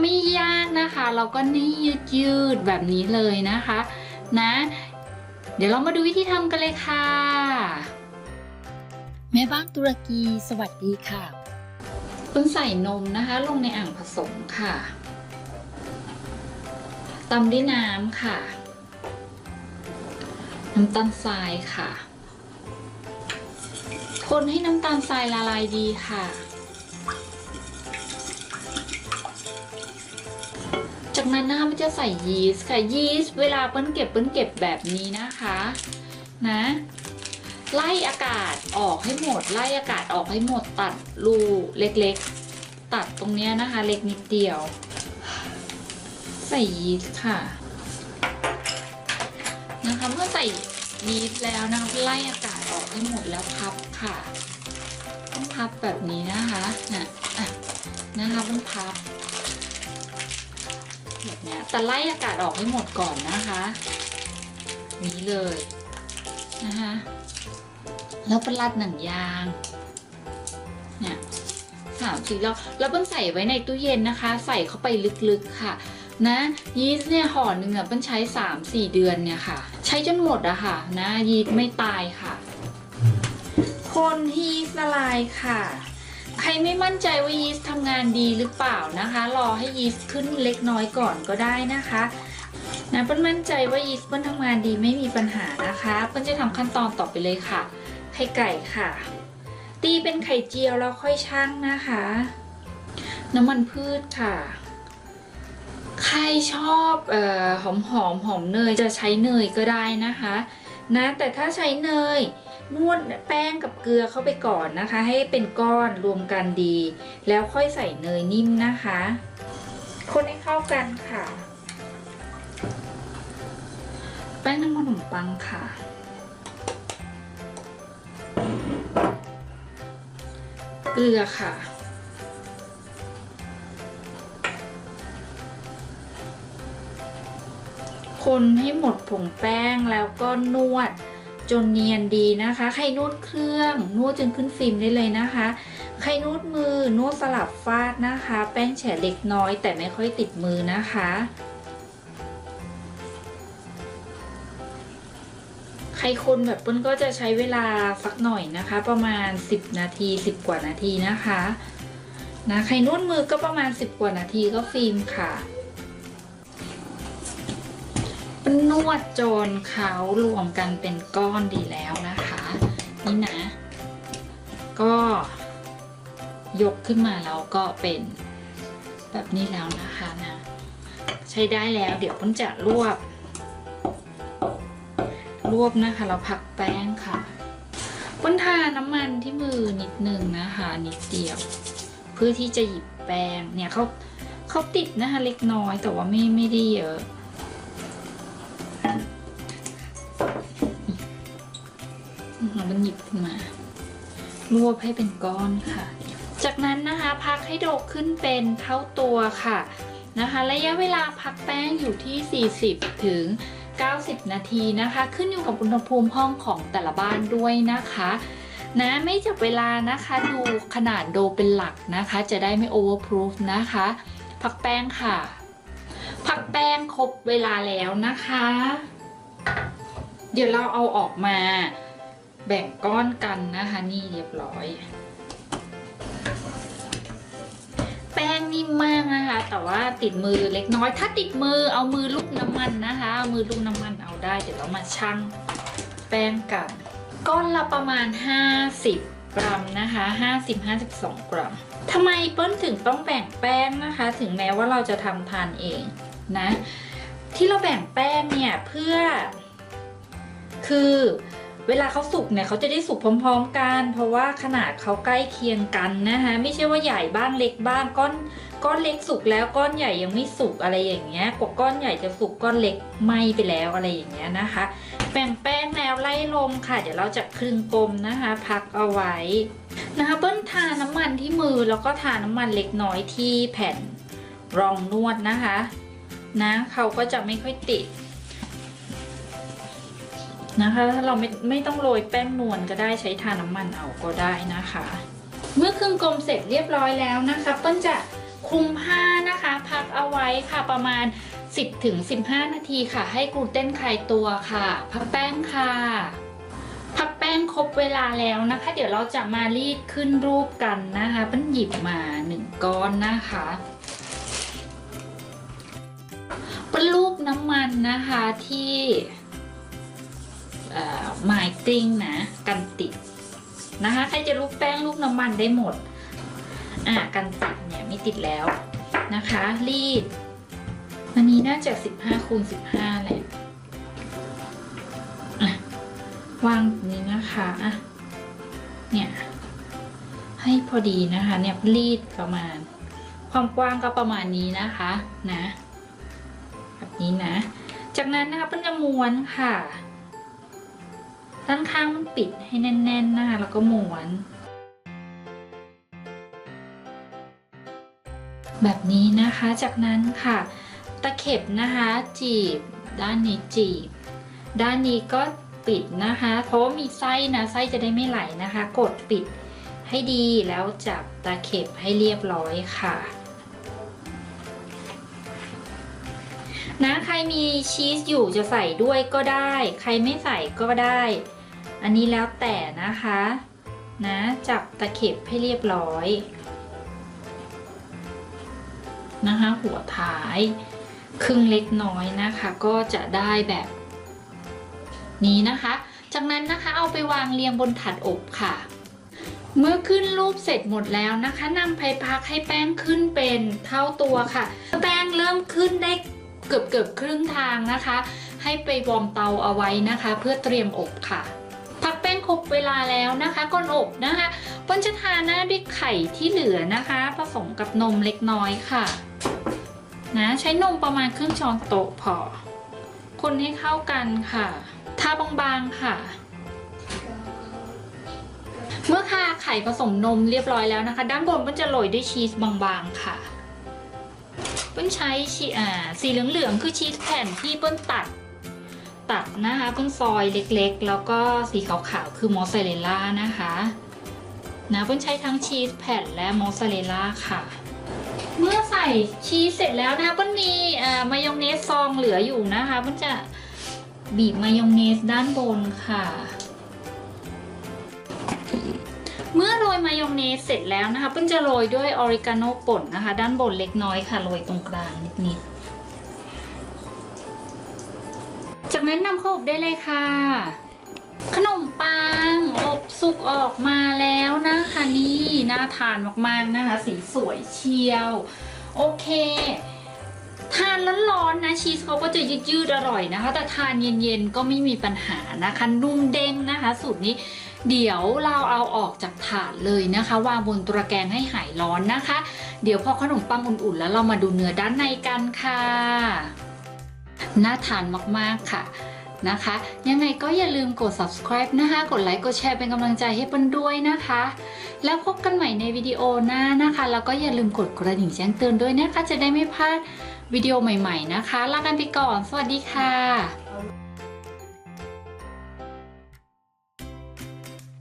ไม่ยากนะคะ เราก็นี่ยืดยืดแบบนี้เลยนะคะนะ เดี๋ยวเรามาดูวิธีทำกันเลยค่ะ แม่บ้านตุรกีสวัสดีค่ะเพิ่งใส่นมนะคะ ลงในอ่างผสมค่ะตำด้วยน้ำค่ะ น้ำตาลทรายค่ะ คนให้น้ำตาลทรายละลายดีค่ะ จากนั้นนะคะมันจะใส่ยีสต์ค่ะยีสต์เวลาเปิ้ลเก็บเปิ้ลเก็บแบบนี้นะคะนะไล่อากาศออกให้หมด ไล่อากาศออกให้หมดตัดรูเล็กๆ ตัดตรงเนี้ยนะคะ เล็กนิดเดียว ใส่ยีสต์ค่ะ นะคะเมื่อใส่ยีสต์แล้วนะคะไล่อากาศออกให้หมดแล้วพับค่ะ ต้องพับแบบนี้นะคะนะอะนะคะต้องพับ แบบเนี้ยแต่ไล่อากาศออกให้หมดก่อนนะคะ นี้เลยนะคะแล้วเป็นรัดหนังยางเนี่ยสามสี่รอบแล้วเปิ้ลใส่ไว้ในตู้เย็นนะคะ ใส่เข้าไปลึกๆค่ะ นะยีสต์เนี่ยห่อหนึ่งอะเปิ้ลใช้สามสี่เดือนเนี่ยค่ะ ใช้จนหมดอะค่ะ นะยีสต์ไม่ตายค่ะ คนที่ยีสต์ละลายค่ะ ใครไม่มั่นใจว่ายีสต์ทำงานดีหรือเปล่านะคะ รอให้ยีสต์ขึ้นเล็กน้อยก่อนก็ได้นะคะนะเปิ้ลมั่นใจว่ายีสต์เปิ้ลทำงานดีไม่มีปัญหานะคะ เปิ้ลจะทำขั้นตอนต่อไปเลยค่ะ ไข่ไก่ค่ะ ตีเป็นไข่เจียวแล้วค่อยชั่งนะคะ น้ำมันพืชค่ะ ใครชอบออหอมหอมหอมเนยจะใช้เนยก็ได้นะคะ นะแต่ถ้าใช้เนย นวดแป้งกับเกลือเข้าไปก่อนนะคะ ให้เป็นก้อนรวมกันดี แล้วค่อยใส่เนยนิ่มนะคะ คนให้เข้ากันค่ะ แป้งน้ำขนมปังค่ะ เกลือค่ะคนให้หมดผงแป้งแล้วก็นวด จนเนียนดีนะคะ ใครนวดเครื่องนวดจนขึ้นฟิล์มได้เลยนะคะ ใครนวดมือนวดสลับฟาดนะคะ แป้งแฉะเล็กน้อย แต่ไม่ค่อยติดมือนะคะ ใครคนแบบเปิ้ลก็จะใช้เวลาสักหน่อยนะคะ ประมาณ 10 นาที 10 กว่านาทีนะคะนะใครนวดมือก็ประมาณ 10 กว่านาทีก็ฟิล์มค่ะ นนวดจนเขารวมกันเป็นก้อนดีแล้วนะคะ นี่นะ ก็ยกขึ้นมาแล้วก็เป็นแบบนี้แล้วนะคะนะใช้ได้แล้ว เดี๋ยวเปิ้ลจะรวบ รวบนะคะเราพักแป้งค่ะป้นทาน้ำมันที่มือนิดนึงนะคะนิดเดียว เพื่อที่จะหยิบแป้งเนี่ยเขาเขาติดนะคะเล็กน้อยแต่ว่าไม่ไม่ได้เยอะ มันหยิบขึ้นมารวบให้เป็นก้อนค่ะ จากนั้นนะคะพักให้โดกขึ้นเป็นเท่าตัวค่ะนะคะ ระยะเวลาพักแป้งอยู่ที่ 40 ถึง 90 นาทีนะคะ ขึ้นอยู่กับอุณหภูมิห้องของแต่ละบ้านด้วยนะคะนะไม่จับเวลานะคะดูขนาดโดเป็นหลักนะคะ จะได้ไม่ overproof นะคะ พักแป้งค่ะ พักแป้งครบเวลาแล้วนะคะ เดี๋ยวเราเอาออกมา แบ่งก้อนกันนะคะ นี่เรียบร้อย แป้งนิ่มมากนะคะ แต่ว่าติดมือเล็กน้อย ถ้าติดมือเอามือลูกน้ำมันนะคะเอามือลูกน้ำมันเอาได้ เดี๋ยวเรามาชั่งแป้งกัน ก้อนละประมาณ 50 กรัมนะคะ 50-52 กรัมทำไมเปิ้ลถึงต้องแบ่งแป้งนะคะ ถึงแม้ว่าเราจะทำทานเองนะ ที่เราแบ่งแป้งเนี่ยเพื่อคือ เวลาเขาสุกเนี่ยเขาจะได้สุกพร้อมๆกัน เพราะว่าขนาดเขาใกล้เคียงกันนะคะไม่ใช่ว่าใหญ่บ้างเล็กบ้างก้อนก้อนเล็กสุกแล้วก้อนใหญ่ยังไม่สุกอะไรอย่างเงี้ยกว่าก้อนใหญ่จะสุกก้อนเล็กไหม้ไปแล้วอะไรอย่างเงี้ยนะคะแบ่งแป้งแล้วไล่ลมค่ะ เดี๋ยวเราจะคลึงกลมนะคะ พักเอาไว้นะคะเบิ้ลทาน้ำมันที่มือแล้วก็ทาน้ำมันเล็กน้อยที่แผ่นรองนวดนะคะนะเขาก็จะไม่ค่อยติด นะคะถ้าเราไม่ไม่ต้องโรยแป้งนวลก็ได้ใช้ทาน้ำมันเอาก็ได้นะคะ เมื่อครึ่งกลมเสร็จเรียบร้อยแล้วนะคะเปิ้ลจะคลุมผ้านะคะ พักเอาไว้ค่ะประมาณ 10ถึง15 นาทีค่ะ ให้กลูเตนคลายตัวค่ะ พักแป้งค่ะ พักแป้งครบเวลาแล้วนะคะ เดี๋ยวเราจะมารีดขึ้นรูปกันนะคะเป็นหยิบมาหนึ่งก้อนนะคะเป็นรูปน้ำมันนะคะที่ หมายกลิ้งนะกันติดนะคะใครจะรูปแป้งรูปน้ำมันได้หมดอะกันติดเนี่ยไม่ติดแล้วนะคะ รีดอันนี้น่าจะ15คูณ15แหละอะวางนี้นะคะอะเนี่ยให้พอดีนะคะเนี่ยรีดประมาณ ความกว้างก็ประมาณนี้นะคะนะ แบบนี้นะ จากนั้นนะคะเป็นจะม้วนค่ะ ด้านข้างมันปิดให้แน่น ๆ นะคะ แล้วก็ม้วน แบบนี้นะคะจากนั้นค่ะ ตะเข็บนะคะ จีบ ด้านนี้จีบ ด้านนี้ก็ปิดนะคะ เพราะมีไส้นะไส้จะได้ไม่ไหลนะคะ กดปิดให้ดีแล้วจับตะเข็บให้เรียบร้อยค่ะ นะใครมีชีสอยู่จะใส่ด้วยก็ได้ ใครไม่ใส่ก็ได้ อันนี้แล้วแต่นะคะ นะจับตะเข็บให้เรียบร้อย นะคะ หัวท้าย ครึ่งเล็กน้อยนะคะ ก็จะได้แบบ นี้นะคะ จากนั้นนะคะเอาไปวางเรียงบนถาดอบค่ะเมื่อขึ้นรูปเสร็จหมดแล้วนะคะนำไปพักให้แป้งขึ้นเป็นเท่าตัวค่ะ แป้งเริ่มขึ้นได้ เกือบเกือบครึ่งทางนะคะ ให้ไปวอร์มเตาเอาไว้นะคะ เพื่อเตรียมอบค่ะพักแป้งครบเวลาแล้วนะคะก่อนอบนะคะปิ้ลจะทาหน้าด้วยไข่ที่เหลือนะคะ ผสมกับนมเล็กน้อยค่ะนะใช้นมประมาณครึ่งช้อนโต๊ะพอ คนให้เข้ากันค่ะ ทาบางๆค่ะ เมื่อทาไข่ผสมนมเรียบร้อยแล้วนะคะ ด้านบนมันจะโรยด้วยชีสบางๆค่ะ เปิ้ลใช้ชีอ่าสีเหลืองๆคือชีสแผ่นที่เปิ้ลตัดตัดนะคะเปิ้ลซอยเล็กๆ แล้วก็สีขาวๆคือมอสซาเรลล่านะคะนะเปิ้ลใช้ทั้งชีสแผ่นและมอสซาเรลล่าค่ะ เมื่อใส่ชีสเสร็จแล้วนะคะมันมีมายองเนสซองเหลืออยู่นะคะมันจะบีบมายองเนสด้านบนค่ะ ยมายองเนสเสร็จแล้วนะคะเปิ้ลจะโรยด้วยออริกาโนป่นนะคะ ด้านบนเล็กน้อยค่ะโรยตรงกลางนิดๆจากนั้นนำเข้าอบได้เลยค่ะ ขนมปังอบสุกออกมาแล้วนะคะนี่น่าทานมากๆนะคะ สีสวยเชียว โอเคทานร้อนๆนะชีสเขาก็จะยืดๆอร่อยนะคะ แต่ทานเย็นๆก็ไม่มีปัญหานะคะนุ่มเด้งนะคะ สูตรนี้ เดี๋ยวเราเอาออกจากถาดเลยนะคะวางบนตะแกรงให้หายร้อนนะคะ เดี๋ยวพอขนมปังอุ่นๆแล้วเรามาดูเนื้อด้านในกันค่ะ น่าทานมากๆค่ะนะคะ ยังไงก็อย่าลืมกด subscribe นะคะ กดไลค์กดแชร์เป็นกำลังใจให้เปิ้ลด้วยนะคะ แล้วพบกันใหม่ในวิดีโอหน้านะคะ แล้วก็อย่าลืมกดกระดิ่งแจ้งเตือนด้วยนะคะ จะได้ไม่พลาดวิดีโอใหม่ ๆ นะคะลากันไปก่อน สวัสดีค่ะ